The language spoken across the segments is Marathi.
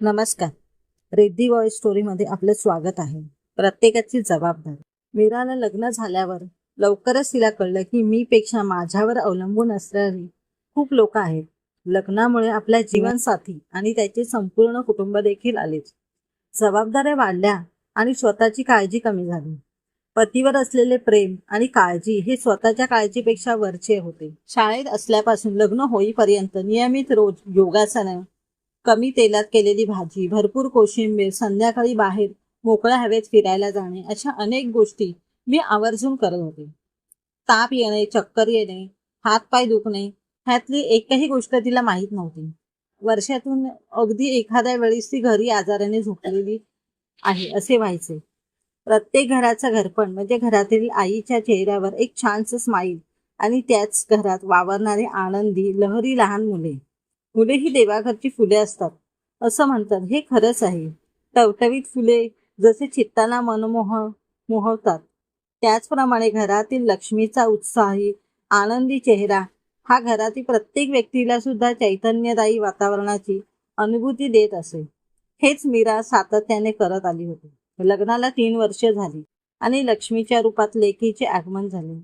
नमस्कार. रेड्डी बॉय स्टोरीमध्ये आपलं स्वागत आहे. प्रत्येकाची जबाबदारी. मीराला लग्न झाल्यावर लवकरच तिला कळलं की मी पेक्षा माझ्यावर अवलंबून असणारी खूप लोक आहेत. लग्नामुळे आपल्या जीवनसाथी आणि त्याचे संपूर्ण कुटुंब देखील आलेच जबाबदाऱ्या वाढल्या आणि स्वतःची काळजी कमी झाली. पतीवर असलेले प्रेम आणि काळजी हे स्वतःच्या काळजीपेक्षा वरचे होते. शाळेत असल्यापासून लग्न होईपर्यंत नियमित रोज योगासनं कमी तेलात केलेली भाजी भरपूर कोशिंबीर संध्याकाळी बाहेर मोकळ्या हवेत फिरायला जाणे अशा अनेक गोष्टी मी आवर्जून करत होते. ताप येणे चक्कर येणे हातपाय दुखणे ह्यातली एकही गोष्ट तिला माहीत नव्हती. वर्षातून अगदी एखाद्या वेळेस ती घरी आजाराने झोपलेली आहे असे व्हायचे. प्रत्येक घराचं घरपण म्हणजे घरातील आईच्या चेहऱ्यावर एक छानसं स्माईल आणि त्याच घरात वावरणारे आनंदी लहरी लहान मुले. मुले ही देवाघरची फुले असतात. असं म्हणतात. हे खरंच आहे. टवटवीत फुले जसे चित्ताला मनमोह मोहवतात त्याचप्रमाणे घरातील लक्ष्मीचा उत्साही आनंदी चेहरा हा घरातील प्रत्येक व्यक्तीला सुद्धा चैतन्यदायी वातावरणाची अनुभूती देत असे. हेच मीरा सातत्याने करत आली होती. लग्नाला तीन वर्ष झाली आणि लक्ष्मीच्या रूपात लेकीचे आगमन झाले.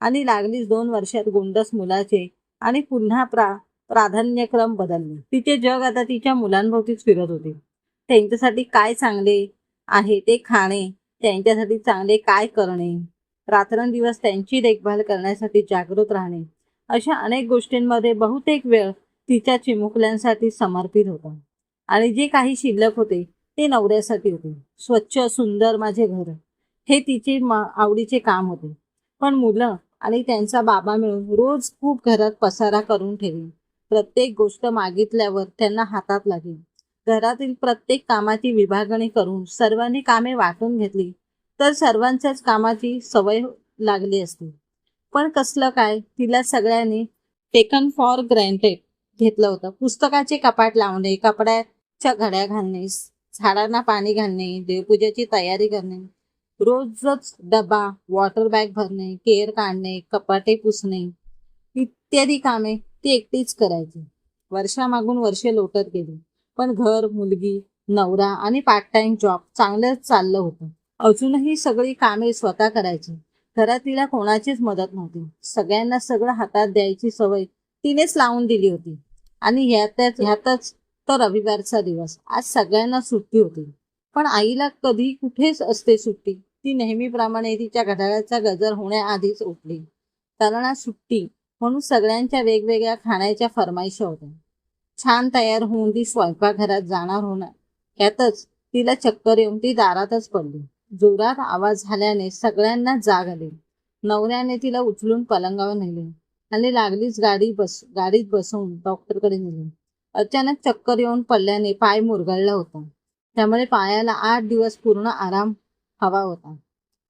आणि लागलीच दोन वर्षात गोंडस मुलाचे आणि पुन्हा प्रा प्राधान्यक्रम बदलले तिचे जग आता तिच्या मुलांभोवतीच फिरत होते. त्यांच्यासाठी काय चांगले आहे ते खाणे त्यांच्यासाठी चांगले काय करणे रात्रंदिवस त्यांची देखभाल करण्यासाठी जागृत राहणे अशा अनेक गोष्टींमध्ये बहुतेक वेळ तिच्या चिमुकल्यांसाठी समर्पित होता. आणि जे काही शिल्लक होते ते नवऱ्यासाठी होते. स्वच्छ सुंदर माझे घर हे तिचे मा आवडीचे काम होते. पण मुलं आणि त्यांचा बाबा मिळून रोज खूप घरात पसारा करून ठेवी प्रत्येक गोष्ट मागितल्यावर त्यांना हातात लागली. घरातील प्रत्येक कामाची विभागणी करून सर्वांनी कामे वाटून घेतली तर सर्वांच्याच कामाची सवय लागली असती. पण कसलं काय तिला सगळ्यांनी टेकन फॉर ग्रँटेड घेतलं होतं. पुस्तकाचे कपाट लावणे कपड्याच्या घड्या घालणे झाडांना पाणी घालणे देवपूजेची तयारी करणे रोजच डबा वॉटर बॅग भरणे केअर काढणे कपाटे पुसणे इत्यादी कामे ती एकटीच करायची. वर्षामागून वर्षे लोटत गेली पण घर मुलगी नवरा आणि पार्ट टाइम जॉब चांगलंच चाललं होतं. अजूनही सगळी कामे स्वतः करायची. घरात तिला कोणाचीच मदत नव्हती. सगळ्यांना सगळं हातात द्यायची सवय तिनेच लावून दिली होती. आणि ह्यातच ह्यातच तर रविवारचा दिवस. आज सगळ्यांना सुट्टी होती. पण आईला कधी कुठेच असते सुट्टी. ती नेहमीप्रमाणे तिच्या घड्याळाचा गजर होण्याआधीच उठली. कारण आज सुट्टी. म्हणून सगळ्यांच्या वेगवेगळ्या खाण्याच्या फरमाईशा होत्या. छान तयार होऊन ती स्वयंपाकघरात जाणार होणार. यातच तिला चक्कर येऊन ती दारातच पडली. जोरात आवाज झाल्याने सगळ्यांना जाग आली. नवऱ्याने तिला उचलून पलंगावर नेले. आणि लागलीच गाडी बस गाडीत बसवून डॉक्टरकडे नेले. अचानक चक्कर येऊन पडल्याने पाय मुरगळला होता. त्यामुळे पायाला आठ दिवस पूर्ण आराम हवा होता.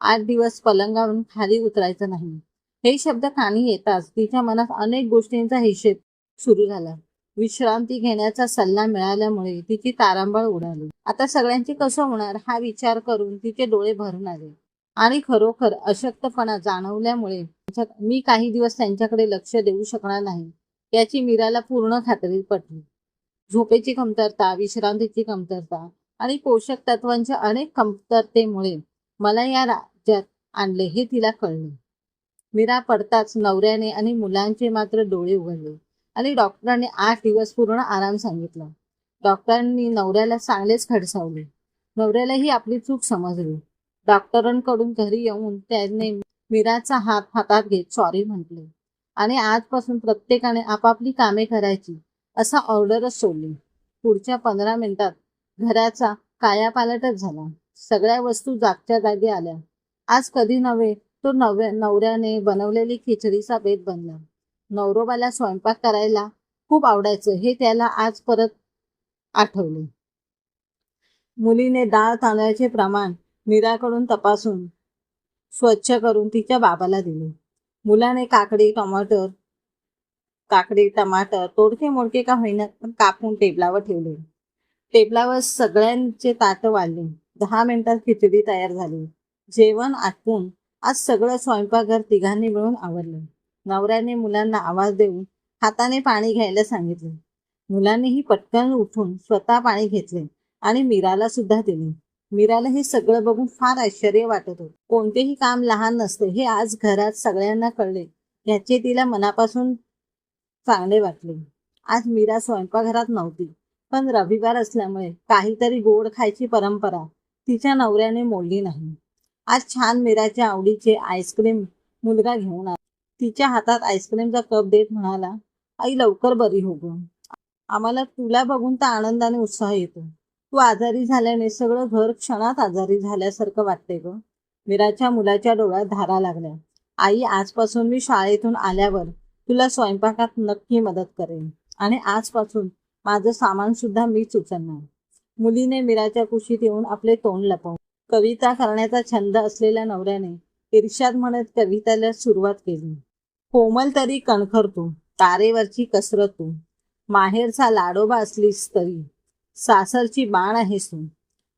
आठ दिवस पलंगावरून खाली उतरायचं नाही. हे शब्द कानी येताच तिच्या मनात अनेक गोष्टींचा हिशेब सुरू झाला. विश्रांती घेण्याचा सल्ला मिळाल्यामुळे तिची तारांबळ उडाली. आता सगळ्यांचे कसं होणार हा विचार करून तिचे डोळे भरून आले. आणि खरोखर अशक्तपणा जाणवल्यामुळे मी काही दिवस त्यांच्याकडे लक्ष देऊ शकणार नाही याची मीराला पूर्ण खात्री पटली. झोपेची कमतरता विश्रांतीची कमतरता आणि पोषक तत्वांच्या अनेक कमतरतेमुळे मला या राज्यात आणले हे तिला कळले. मीरा पडताच नवऱ्याने आणि मुलांचे मात्र डोळे उघडले. आणि डॉक्टरांनी आठ दिवस पूर्ण आराम सांगितला. डॉक्टरांनी नवऱ्याला चांगलेच खडसावले. नवऱ्यालाही आपली चूक समजली. डॉक्टरांकडून घरी येऊन त्याने मीराचा हात हातात घेत सॉरी म्हटले. आणि आजपासून प्रत्येकाने आपापली कामे करायची असा ऑर्डरच सोडली. पुढच्या पंधरा मिनिटात घराचा कायापालटच झाला. सगळ्या वस्तू जागच्या जागी आल्या. आज कधी नव्हे तो नव्या नवऱ्याने बनवलेली खिचडीचा बेत बनला. नवरोबाला स्वयंपाक करायला खूप आवडायचं हे त्याला आज परत आठवले. मुलीने डाळ तांदळाचे प्रमाण मीराकडून तपासून स्वच्छ करून तिच्या बाबाला दिले. मुलाने काकडी टमाटर काकडी टमाटर तोडके मोडके का होईना पण कापून टेबलावर ठेवले. टेबलावर सगळ्यांचे ताट वाढले. दहा मिनिटात खिचडी तयार झाली. जेवण आटपून आज सगळं स्वयंपाकघर तिघांनी मिळून आवरलं. नवऱ्याने मुलांना आवाज देऊन हाताने पाणी घ्यायला सांगितले. मुलांनीही पटकन उठून स्वतः पाणी घेतले आणि मीराला सुद्धा दिले. मीराला हे सगळं बघून फार आश्चर्य वाटत होतं. कोणतेही काम लहान नसते हे आज घरात सगळ्यांना कळले. याचे तिला मनापासून चांगले वाटले. आज मीरा स्वयंपाकघरात नव्हती पण रविवार असल्यामुळे काहीतरी गोड खायची परंपरा तिच्या नवऱ्याने मोडली नाही. आज छान मीराच्या आवडीचे आईस्क्रीम मुलगा घेऊन आला. तिच्या हातात आईस्क्रीमचा कप देत म्हणाला आई लवकर बरी हो गं. आम्हाला तुला बघून तर आनंदाने उत्साह येतो. तू आजारी झाल्याने सगळं घर क्षणात आजारी झाल्यासारखं वाटते ग. मीराच्या मुलाच्या डोळ्यात धारा लागल्या. आई आजपासून मी शाळेतून आल्यावर तुला स्वयंपाकात नक्की मदत करेन आणि आजपासून माझं सामान सुद्धा मीच उचलणार. मुलीने मीराच्या कुशीत येऊन आपले तोंड लपव कविता करण्याचा छंद असलेल्या नवऱ्याने इर्षाद म्हणत कवितेला सुरुवात केली. कोमल तरी कणखर तू तारेवरची कसरत. तू माहेरचा लाडोबा असलीस तरी सासरची बाण आहेस तू.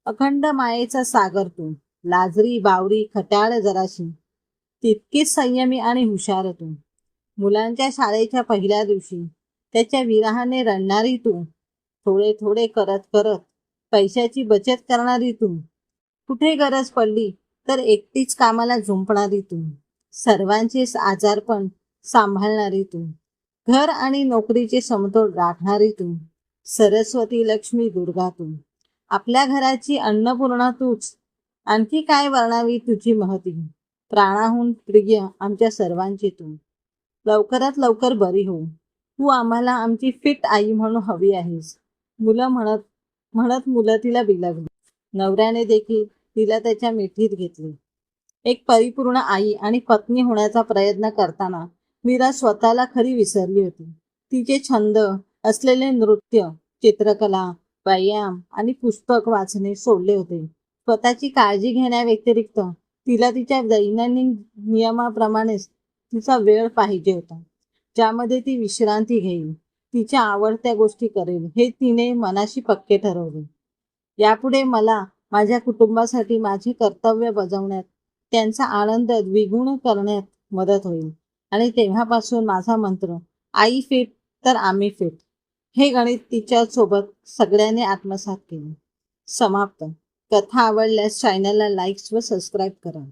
अखंड मायेचा सागर तू लाजरी बावरी खट्याळ जराशी. तितकीच संयमी आणि हुशार तू. मुलांच्या शाळेच्या पहिल्या दिवशी त्याच्या विराहाने रडणारी तू. थोडे थोडे करत करत पैशाची बचत करणारी तू. कुठे गरज पडली तर एकटीच कामाला झुंपणारी तू. सर्वांचेच आजारपण सांभाळणारी तू. घर आणि नोकरीचे समतोल राखणारी तू. सरस्वती लक्ष्मी दुर्गा तू. आपल्या घराची अन्नपूर्णा तूच. आणखी काय वर्णावी तुझी महती? प्राणाहून प्रिय आमच्या सर्वांची तू. लवकरात लवकर बरी हो तू आम्हाला आमची फिट आई म्हणून हवी आहेस. मुलं म्हणत म्हणत मुलं तिला बिलगली. नवऱ्याने देखील तिला त्याच्या मिठीत घेतले. एक परिपूर्ण आई आणि पत्नी होण्याचा प्रयत्न करताना मीरा स्वतःला खरी विसरली होती. तिचे छंद असलेले नृत्य चित्रकला व्यायाम आणि पुस्तक वाचणे सोडले होते. स्वतःची काळजी घेण्याव्यतिरिक्त तिला तिच्या दैनंदिन नियमाप्रमाणेच तिचा वेळ पाहिजे होता. ज्यामध्ये ती विश्रांती घेईल तिच्या आवडत्या गोष्टी करेल हे तिने मनाशी पक्के ठरवले. यापुढे मला माझ्या कुटुंबासाठी माझे कर्तव्य बजावण्यात त्यांचा आनंद द्विगुण करण्यात मदत होईल. आणि तेव्हापासून माझा मंत्र आई फिट तर आम्ही फिट हे गणित तिच्या सोबत सगळ्यांनी आत्मसात केले. समाप्त. कथा आवडल्यास चॅनलला लाईक्स व सबस्क्राईब करा.